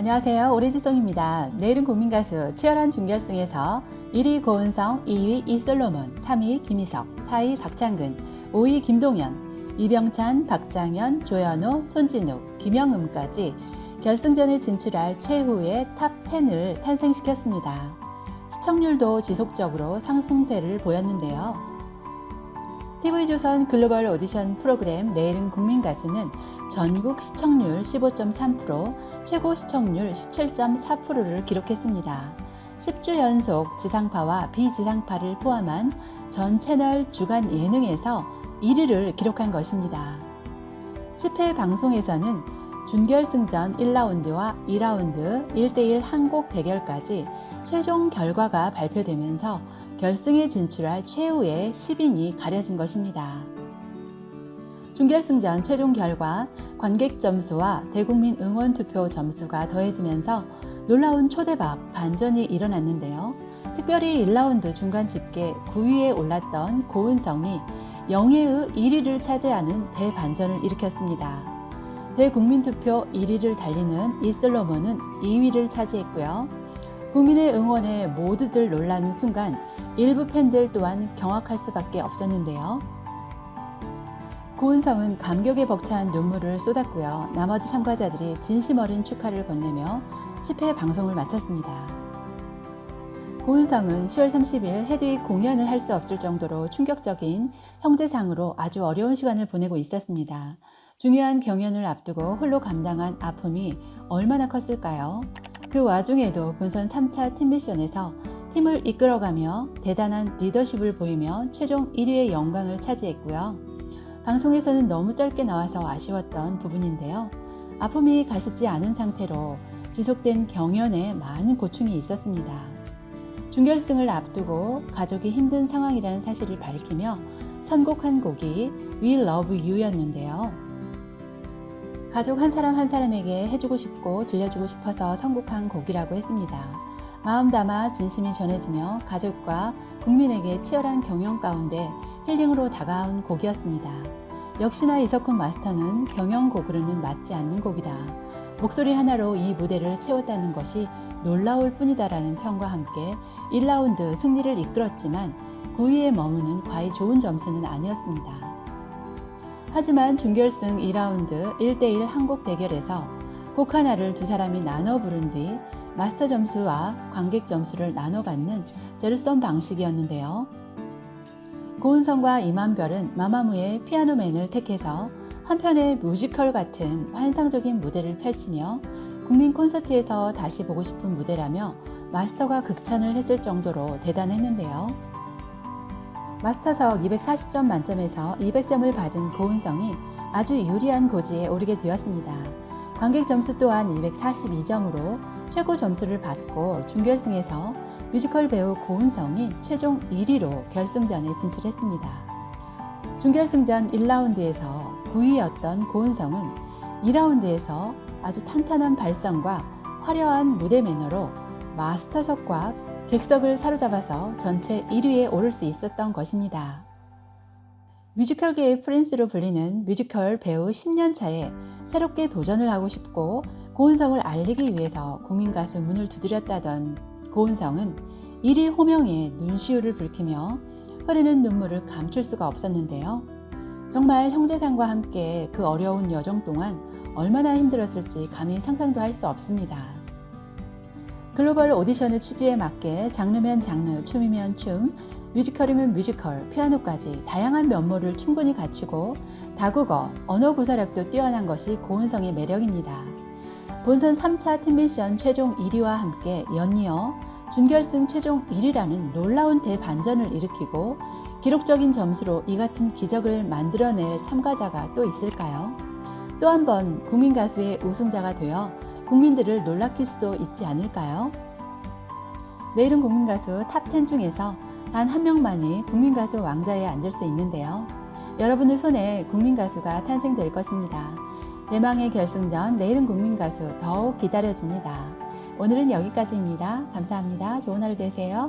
안녕하세요. 오리지송입니다. 내일은 국민가수 치열한 준결승에서 1위 고은성, 2위 이솔로몬, 3위 김희석, 4위 박창근, 5위 김동현, 이병찬, 박장현, 조현우, 손진욱, 김영음까지 결승전에 진출할 최후의 탑10을 탄생시켰습니다. 시청률도 지속적으로 상승세를 보였는데요. TV조선 글로벌 오디션 프로그램 내일은 국민 가수는 전국 시청률 15.3%, 최고 시청률 17.4%를 기록했습니다. 10주 연속 지상파와 비지상파를 포함한 전 채널 주간 예능에서 1위를 기록한 것입니다. 10회 방송에서는 준결승전 1라운드와 2라운드 1대1 한곡 대결까지 최종 결과가 발표되면서 결승에 진출할 최후의 10인이 가려진 것입니다. 준결승전 최종 결과 관객 점수와 대국민 응원 투표 점수가 더해지면서 놀라운 초대박 반전이 일어났는데요. 특별히 1라운드 중간 집계 9위에 올랐던 고은성이 영예의 1위를 차지하는 대반전을 일으켰습니다. 대국민 투표 1위를 달리는 이슬로몬은 2위를 차지했고요. 국민의 응원에 모두들 놀라는 순간 일부 팬들 또한 경악할 수밖에 없었는데요. 고은성은 감격에 벅찬 눈물을 쏟았고요. 나머지 참가자들이 진심 어린 축하를 건네며 10회 방송을 마쳤습니다. 고은성은 10월 30일 헤드윅 공연을 할 수 없을 정도로 충격적인 형제상으로 아주 어려운 시간을 보내고 있었습니다. 중요한 경연을 앞두고 홀로 감당한 아픔이 얼마나 컸을까요? 그 와중에도 본선 3차 팀 미션에서 팀을 이끌어가며 대단한 리더십을 보이며 최종 1위의 영광을 차지했고요. 방송에서는 너무 짧게 나와서 아쉬웠던 부분인데요. 아픔이 가시지 않은 상태로 지속된 경연에 많은 고충이 있었습니다. 준결승을 앞두고 가족이 힘든 상황이라는 사실을 밝히며 선곡한 곡이 We Love You였는데요. 가족 한 사람 한 사람에게 해주고 싶고 들려주고 싶어서 선곡한 곡이라고 했습니다. 마음 담아 진심이 전해지며 가족과 국민에게 치열한 경영 가운데 힐링으로 다가온 곡이었습니다. 역시나 이석훈 마스터는 경영 곡으로는 맞지 않는 곡이다. 목소리 하나로 이 무대를 채웠다는 것이 놀라울 뿐이다라는 평과 함께 1라운드 승리를 이끌었지만 9위에 머무는 과히 좋은 점수는 아니었습니다. 하지만 준결승 2라운드 1대1 한곡 대결에서 곡 하나를 두 사람이 나눠 부른 뒤 마스터 점수와 관객 점수를 나눠 갖는 제로섬 방식이었는데요. 고은성과 이만별은 마마무의 피아노맨을 택해서 한편의 뮤지컬 같은 환상적인 무대를 펼치며 국민 콘서트에서 다시 보고 싶은 무대라며 마스터가 극찬을 했을 정도로 대단했는데요. 마스터석 240점 만점에서 200점을 받은 고은성이 아주 유리한 고지에 오르게 되었습니다. 관객 점수 또한 242점으로 최고 점수를 받고 준결승에서 뮤지컬 배우 고은성이 최종 1위로 결승전에 진출했습니다. 준결승전 1라운드에서 9위였던 고은성은 2라운드에서 아주 탄탄한 발성과 화려한 무대 매너로 마스터석과 객석을 사로잡아서 전체 1위에 오를 수 있었던 것입니다. 뮤지컬계의 프린스로 불리는 뮤지컬 배우 10년 차에 새롭게 도전을 하고 싶고 고은성을 알리기 위해서 국민가수 문을 두드렸다던 고은성은 1위 호명에 눈시울을 붉히며 흐르는 눈물을 감출 수가 없었는데요. 정말 형제상과 함께 그 어려운 여정 동안 얼마나 힘들었을지 감히 상상도 할 수 없습니다. 글로벌 오디션의 취지에 맞게 장르면 장르, 춤이면 춤, 뮤지컬이면 뮤지컬, 피아노까지 다양한 면모를 충분히 갖추고 다국어, 언어 구사력도 뛰어난 것이 고은성의 매력입니다. 본선 3차 팀미션 최종 1위와 함께 연이어 준결승 최종 1위라는 놀라운 대반전을 일으키고 기록적인 점수로 이 같은 기적을 만들어낼 참가자가 또 있을까요? 또 한 번 국민 가수의 우승자가 되어 국민들을 놀라킬 수도 있지 않을까요? 내일은 국민 가수 탑10 중에서 단 한 명만이 국민 가수 왕자에 앉을 수 있는데요. 여러분의 손에 국민 가수가 탄생될 것입니다. 대망의 결승전 내일은 국민 가수 더욱 기다려집니다. 오늘은 여기까지입니다. 감사합니다. 좋은 하루 되세요.